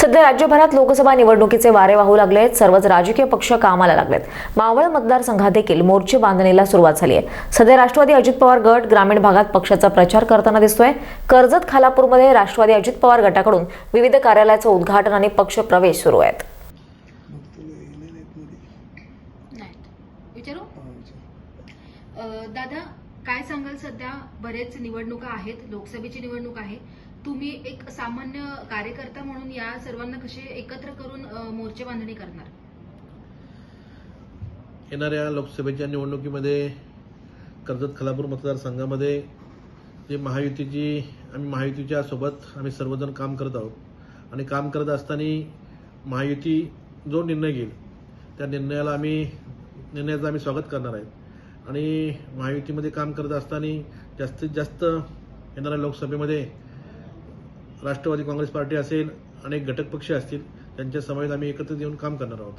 सध्या राज्यभरात लोकसभा निवडणुकीचे वारे वाहू लागले आहेत. सर्वच राजकीय पक्ष कामाला लागलेत. मावळ मतदारसंघात देखील मोर्चे बांधणीला सुरुवात झाली आहे. सध्या राष्ट्रवादी अजित पवार गट ग्रामीण भागात पक्षाचा प्रचार करताना दिसतोय. कर्जत खालापूरमध्ये राष्ट्रवादी अजित पवार गटाकडून विविध कार्यालयाचं उद्घाटन आणि पक्ष प्रवेश सुरू आहेत. दादा काय सांगाल सध्या? बरेच निवडणुका आहेत लोकसभेची निवडणूक आहे. तुम्ही एक सामान्य कार्यकर्ता म्हणून या सर्वांना कसे एकत्र करून मोर्चे बांधणी करणार? येणाऱ्या लोकसभेच्या निवडणुकीमध्ये कर्जत खलापूर मतदारसंघामध्ये जे महायुतीची आम्ही महायुतीच्या सोबत आम्ही सर्वजण काम करत आहोत. आणि काम करत असताना महायुती जो निर्णय घेईल त्या निर्णयाला आम्ही निर्णयाचं आम्ही स्वागत करणार आहेत आणि महायुतीमध्ये काम करत असताना जास्तीत जास्त येणाऱ्या लोकसभेमध्ये राष्ट्रवादी काँग्रेस पार्टी असेल अनेक घटक पक्ष असतील त्यांच्या समवेत आम्ही एकत्रित येऊन काम करणार आहोत.